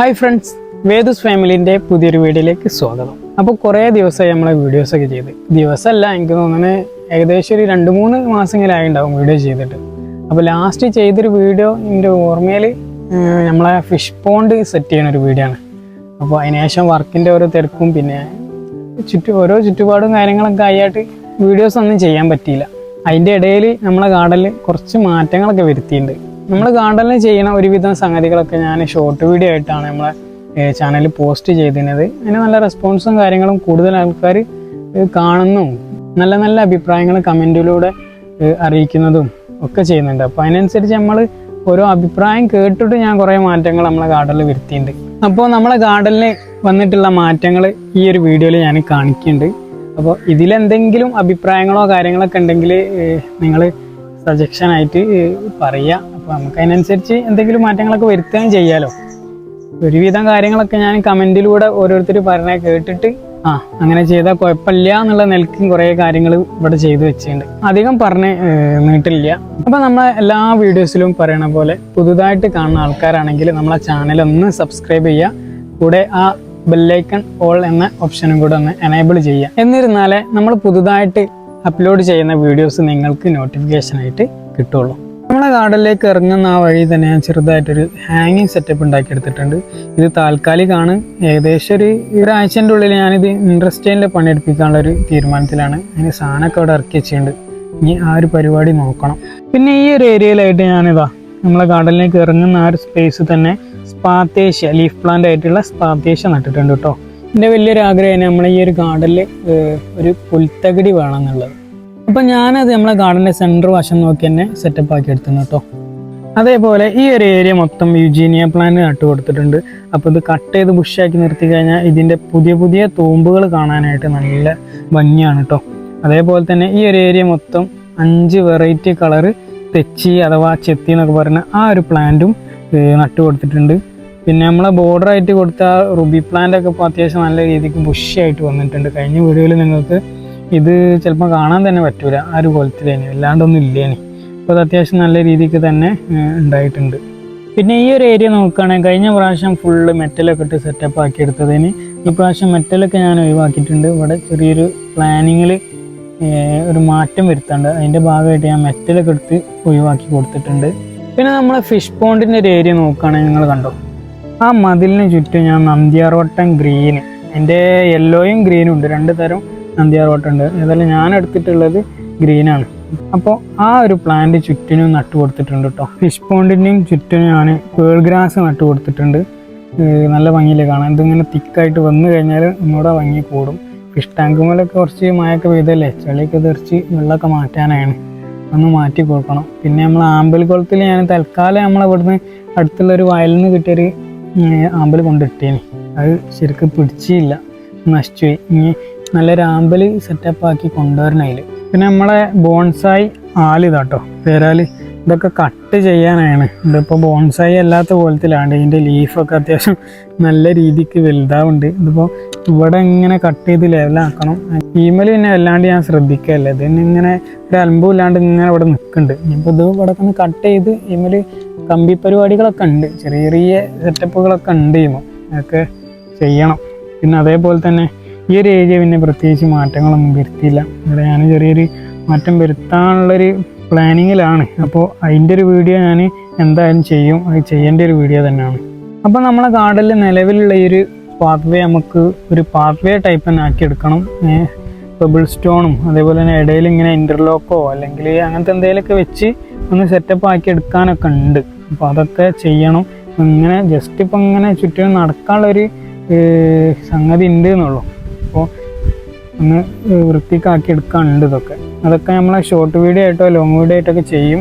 Hi friends വേദുസ് ഫാമിലിന്റെ പുതിയൊരു വീഡിയോയിലേക്ക് സ്വാഗതം. അപ്പോൾ കുറേ ദിവസമായി നമ്മളെ വീഡിയോസൊക്കെ ചെയ്ത്. ദിവസമല്ല എനിക്ക് തോന്നുന്നത് ഏകദേശം ഒരു രണ്ട് മൂന്ന് മാസങ്ങളായി ഉണ്ടാവും വീഡിയോ ചെയ്തിട്ട്. അപ്പോൾ ലാസ്റ്റ് ചെയ്തൊരു വീഡിയോ എന്റെ ഓർമ്മയിൽ നമ്മളെ ഫിഷ് പോണ്ട് സെറ്റ് ചെയ്യുന്ന ഒരു വീഡിയോ ആണ്. അപ്പോൾ അതിനുശേഷം വർക്കിന്റെ ഓരോ തിരക്കും പിന്നെ ചുറ്റു ഓരോ ചുറ്റുപാടും കാര്യങ്ങളൊക്കെ ആയിട്ട് വീഡിയോസ് ഒന്നും ചെയ്യാൻ പറ്റിയില്ല. അതിന്റെ ഇടയിൽ നമ്മളെ ഗാർഡനിൽ കുറച്ച് മാറ്റങ്ങളൊക്കെ വരുത്തിയിട്ടുണ്ട്. നമ്മൾ ഗാർഡനിൽ ചെയ്യണ ഒരുവിധം സംഗതികളൊക്കെ ഞാൻ ഷോർട്ട് വീഡിയോ ആയിട്ടാണ് നമ്മളെ ചാനലിൽ പോസ്റ്റ് ചെയ്തിരുന്നത്. അതിന് നല്ല റെസ്പോൺസും കാര്യങ്ങളും കൂടുതൽ ആൾക്കാർ കാണുന്നു. നല്ല നല്ല അഭിപ്രായങ്ങൾ കമന്റിലൂടെ അറിയിക്കുന്നതും ഒക്കെ ചെയ്യുന്നുണ്ട്. അപ്പോൾ അതിനനുസരിച്ച് നമ്മൾ ഓരോ അഭിപ്രായം കേട്ടിട്ട് ഞാൻ കുറേ മാറ്റങ്ങൾ നമ്മളെ ഗാർഡനിൽ വരുത്തിയിട്ടുണ്ട്. അപ്പോൾ നമ്മളെ ഗാർഡനിൽ വന്നിട്ടുള്ള മാറ്റങ്ങൾ ഈ ഒരു വീഡിയോയിൽ ഞാൻ കാണിക്കുന്നുണ്ട്. അപ്പോൾ ഇതിലെന്തെങ്കിലും അഭിപ്രായങ്ങളോ കാര്യങ്ങളൊക്കെ ഉണ്ടെങ്കിൽ നിങ്ങൾ സജഷനായിട്ട് പറയാം. അപ്പോൾ നമുക്ക് അതിനനുസരിച്ച് എന്തെങ്കിലും മാറ്റങ്ങളൊക്കെ വരുത്തുകയും ചെയ്യാലോ. ഒരുവിധം കാര്യങ്ങളൊക്കെ ഞാൻ കമന്റിലൂടെ ഓരോരുത്തർ പറഞ്ഞ കേട്ടിട്ട് ആ അങ്ങനെ ചെയ്താൽ കുഴപ്പമില്ല എന്നുള്ള നിലക്കും കുറേ കാര്യങ്ങൾ ഇവിടെ ചെയ്തു വെച്ചിട്ടുണ്ട്. അധികം പറഞ്ഞ് നീട്ടില്ല. അപ്പോൾ നമ്മളെ എല്ലാ വീഡിയോസിലും പറയണ പോലെ പുതുതായിട്ട് കാണുന്ന ആൾക്കാരാണെങ്കിൽ നമ്മളെ ചാനൽ ഒന്ന് സബ്സ്ക്രൈബ് ചെയ്യുക. കൂടെ ആ ബെല്ലൈക്കൺ ഓൾ എന്ന ഓപ്ഷനും കൂടെ ഒന്ന് എനേബിൾ ചെയ്യുക. എന്നിരുന്നാലേ നമ്മൾ പുതുതായിട്ട് അപ്ലോഡ് ചെയ്യുന്ന വീഡിയോസ് നിങ്ങൾക്ക് നോട്ടിഫിക്കേഷൻ ആയിട്ട് കിട്ടുള്ളൂ. നമ്മളെ ഗാർഡനിലേക്ക് ഇറങ്ങുന്ന ആ വഴി തന്നെ ഞാൻ ചെറുതായിട്ടൊരു ഹാങ്ങിങ് സെറ്റപ്പ് ഉണ്ടാക്കിയെടുത്തിട്ടുണ്ട്. ഇത് താൽക്കാലികമാണ് ഏകദേശം ഒരു ഒരാഴ്ചന്റെ ഉള്ളിൽ ഞാനിത് ഇൻട്രസ്റ്റേനിൽ പണിയെടുപ്പിക്കാനുള്ള ഒരു തീരുമാനത്തിലാണ്. അതിന് സാധനമൊക്കെ അവിടെ ഇറക്കി വെച്ചിട്ടുണ്ട്. ഇനി ആ ഒരു പരിപാടി നോക്കണം. പിന്നെ ഈ ഒരു ഏരിയയിലായിട്ട് ഞാനിതാ നമ്മളെ ഗാർഡനിലേക്ക് ഇറങ്ങുന്ന ആ ഒരു സ്പേസ് തന്നെ സ്പാത്തേഷ്യ ലീഫ് പ്ലാന്റ് ആയിട്ടുള്ള സ്പാത്തേഷ്യ നട്ടിട്ടുണ്ട് കേട്ടോ. എന്റെ വലിയൊരു ആഗ്രഹമാണ് നമ്മളെ ഈ ഒരു ഗാർഡനിൽ ഒരു പുൽത്തകിടി വേണം എന്നുള്ളത്. അപ്പം ഞാനത് നമ്മളെ ഗാർഡന്റെ സെന്റർ വശം നോക്കി തന്നെ സെറ്റപ്പ് ആക്കി എടുത്തുന്നു കേട്ടോ അതേപോലെ ഈ ഒരു ഏരിയ മൊത്തം യുജീനിയ പ്ലാന്റ് നട്ടു കൊടുത്തിട്ടുണ്ട്. അപ്പോൾ ഇത് കട്ട് ചെയ്ത് ബുഷാക്കി നിർത്തി കഴിഞ്ഞാൽ ഇതിന്റെ പുതിയ പുതിയ തൂമ്പുകൾ കാണാനായിട്ട് നല്ല ഭംഗിയാണ് കേട്ടോ അതേപോലെ തന്നെ ഈ ഒരു ഏരിയ മൊത്തം അഞ്ച് വെറൈറ്റി കളറ് തെച്ചി അഥവാ ചെത്തി എന്നൊക്കെ പറയുന്ന ആ ഒരു പ്ലാന്റും നട്ടു കൊടുത്തിട്ടുണ്ട്. പിന്നെ നമ്മളെ ബോർഡർ ആയിട്ട് കൊടുത്ത റുബി പ്ലാന്റ് ഒക്കെ ഇപ്പോൾ അത്യാവശ്യം നല്ല രീതിക്ക് ബുഷിയായിട്ട് വന്നിട്ടുണ്ട്. കഴിഞ്ഞ വീഡിയോയിൽ നിങ്ങൾക്ക് ഇത് ചിലപ്പോൾ കാണാൻ തന്നെ പറ്റൂല. ആ ഒരു കൊലത്തിലേനി അല്ലാണ്ടൊന്നും ഇല്ലേനി. അപ്പോൾ അത് അത്യാവശ്യം നല്ല രീതിക്ക് തന്നെ ഉണ്ടായിട്ടുണ്ട്. പിന്നെ ഈ ഒരു ഏരിയ നോക്കുകയാണെങ്കിൽ കഴിഞ്ഞ പ്രാവശ്യം ഫുള്ള് മെറ്റലൊക്കെ ഇട്ട് സെറ്റപ്പ് ആക്കി എടുത്തതിന് ഈ പ്രാവശ്യം മെറ്റലൊക്കെ ഞാൻ ഒഴിവാക്കിയിട്ടുണ്ട്. ഇവിടെ ചെറിയൊരു പ്ലാനിങ്ങിൽ ഒരു മാറ്റം വരുത്തുന്നുണ്ട് അതിന്റെ ഭാഗമായിട്ട് ഞാൻ മെറ്റലൊക്കെ എടുത്ത് ഒഴിവാക്കി കൊടുത്തിട്ടുണ്ട്. പിന്നെ നമ്മൾ ഫിഷ് പോണ്ടിന്റെ ഒരു ഏരിയ നോക്കുകയാണെങ്കിൽ നിങ്ങൾ കണ്ടോ? ആ മതിലിന് ചുറ്റും ഞാൻ നന്ദിയാറോട്ടം ഗ്രീൻ എന്റെ യെല്ലോയും ഗ്രീനും ഉണ്ട്. രണ്ട് തരം നന്ദിയാറോട്ടം ഉണ്ട്. ഏതായാലും ഞാൻ എടുത്തിട്ടുള്ളത് ഗ്രീനാണ് അപ്പോൾ ആ ഒരു പ്ലാന്റ് ചുറ്റിനും നട്ടു കൊടുത്തിട്ടുണ്ട് കേട്ടോ ഫിഷ് പോണ്ടിന്റെയും ചുറ്റിനും ഞാൻ പേൾ ഗ്രാസ് നട്ടു കൊടുത്തിട്ടുണ്ട്. നല്ല ഭംഗിയിൽ കാണാൻ? ഇതിങ്ങനെ തിക്കായിട്ട് വന്നു കഴിഞ്ഞാൽ ഒന്നുകൂടെ ഭംഗി കൂടും. ഫിഷ് ടാങ്ക് മേലൊക്കെ കുറച്ച് മഴയൊക്കെ പെയ്തല്ലേ? ചെളിയൊക്കെ തെറിച്ച് വെള്ളമൊക്കെ മാറ്റാനാണ്. ഒന്ന് മാറ്റി കൊടുക്കണം. പിന്നെ നമ്മൾ ആമ്പൽ കുളത്തിൽ ഞാൻ തൽക്കാലം നമ്മളെ ഇവിടുന്ന് അടുത്തുള്ള ഒരു വയലിൽ നിന്ന് കിട്ടിയൊരു ആമ്പൽ കൊണ്ടിട്ടേനി. അത് ശരിക്കും പിടിച്ചില്ല. നശിച്ചു ഇനി നല്ലൊരു ആമ്പൽ സെറ്റപ്പ് ആക്കി അതിൽ പിന്നെ നമ്മളെ ബോൺസായി ആലിതാട്ടോ പേരാൽ ഇതൊക്കെ കട്ട് ചെയ്യാനാണ്. ഇതിപ്പോൾ ബോൺസായി അല്ലാത്ത പോലത്തിലാണ് ഇതിന്റെ ലീഫൊക്കെ അത്യാവശ്യം നല്ല രീതിക്ക് വലുതാവുണ്ട്. ഇതിപ്പോൾ ഇവിടെ ഇങ്ങനെ കട്ട് ചെയ്ത് ലെവലാക്കണം ഈമൽ പിന്നെ വല്ലാണ്ട് ഞാൻ ശ്രദ്ധിക്കല്ല. ഇതിന് ഇങ്ങനെ ഒരു അലമ്പും ഇല്ലാണ്ട് ഇങ്ങനെ ഇവിടെ നിൽക്കുന്നുണ്ട് ഇനിയിപ്പോൾ ഇത് ഇവിടെ ഒന്ന് കട്ട് ചെയ്ത് ഈമൽ കമ്പി പരിപാടികളൊക്കെ ഉണ്ട്. ചെറിയ ചെറിയ സെറ്റപ്പുകളൊക്കെ ഉണ്ട് ഈമോ അതൊക്കെ ചെയ്യണം. പിന്നെ അതേപോലെ തന്നെ ഈ ഒരു ഏരിയ പിന്നെ പ്രത്യേകിച്ച് മാറ്റങ്ങളൊന്നും വരുത്തിയില്ല. ഇവിടെ ഞാൻ ചെറിയൊരു മാറ്റം വരുത്താനുള്ളൊരു പ്ലാനിങ്ങിലാണ് അപ്പോൾ അതിന്റെ ഒരു വീഡിയോ ഞാൻ എന്തായാലും ചെയ്യും. അത് ചെയ്യേണ്ട ഒരു വീഡിയോ തന്നെയാണ്. അപ്പോൾ നമ്മളെ ഗാർഡനിൽ നിലവിലുള്ള ഈ ഒരു പാത്വേ നമുക്ക് ഒരു പാത്വേ ടൈപ്പ് തന്നെ ആക്കിയെടുക്കണം ബബിൾ സ്റ്റോണും അതേപോലെ തന്നെ ഇടയിൽ ഇങ്ങനെ ഇന്റർലോക്കോ അല്ലെങ്കിൽ അങ്ങനത്തെ എന്തെങ്കിലുമൊക്കെ വെച്ച് ഒന്ന് സെറ്റപ്പ് ആക്കി എടുക്കാനൊക്കെ ഉണ്ട്. അപ്പോൾ അതൊക്കെ ചെയ്യണം. ഇങ്ങനെ ജസ്റ്റ് ഇപ്പം ഇങ്ങനെ ചുറ്റും നടക്കാനുള്ളൊരു സംഗതി ഉണ്ട് എന്നുള്ളൂ. അപ്പോൾ ഒന്ന് വൃത്തിക്കാക്കി എടുക്കാനുണ്ട് ഇതൊക്കെ. അതൊക്കെ നമ്മൾ ഷോർട്ട് വീഡിയോ ആയിട്ടോ ലോങ് വീഡിയോ ആയിട്ടൊക്കെ ചെയ്യും.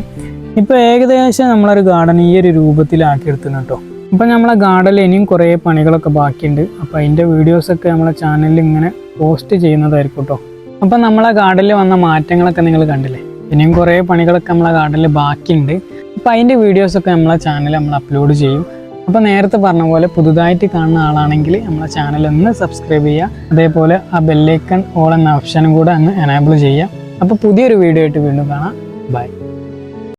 ഇപ്പോൾ ഏകദേശം നമ്മളൊരു ഗാർഡൻ ഈ ഒരു രൂപത്തിലാക്കി എടുത്തുന്നു കേട്ടോ അപ്പം നമ്മളെ ഗാർഡനിൽ ഇനിയും കുറേ പണികളൊക്കെ ബാക്കിയുണ്ട്. അപ്പോൾ അതിന്റെ വീഡിയോസൊക്കെ നമ്മളെ ചാനലിൽ ഇങ്ങനെ പോസ്റ്റ് ചെയ്യുന്നതായിരിക്കും കേട്ടോ അപ്പം നമ്മളെ ഗാർഡനിൽ വന്ന മാറ്റങ്ങളൊക്കെ നിങ്ങൾ കണ്ടില്ലേ? ഇനിയും കുറേ പണികളൊക്കെ നമ്മളെ ഗാർഡനിൽ ബാക്കിയുണ്ട്. അപ്പോൾ അതിന്റെ വീഡിയോസൊക്കെ നമ്മളെ ചാനൽ നമ്മൾ അപ്ലോഡ് ചെയ്യും. അപ്പോൾ നേരത്തെ പറഞ്ഞ പോലെ പുതുതായിട്ട് കാണുന്ന ആളാണെങ്കിൽ നമ്മളെ ചാനൽ ഒന്ന് സബ്സ്ക്രൈബ് ചെയ്യുക. അതേപോലെ ആ ബെല്ലൈക്കൺ ഓൾ എന്ന ഓപ്ഷനും കൂടെ അങ്ങ് എനേബിൾ ചെയ്യുക. അപ്പോൾ പുതിയൊരു വീഡിയോ ആയിട്ട് വീണ്ടും കാണാം. ബൈ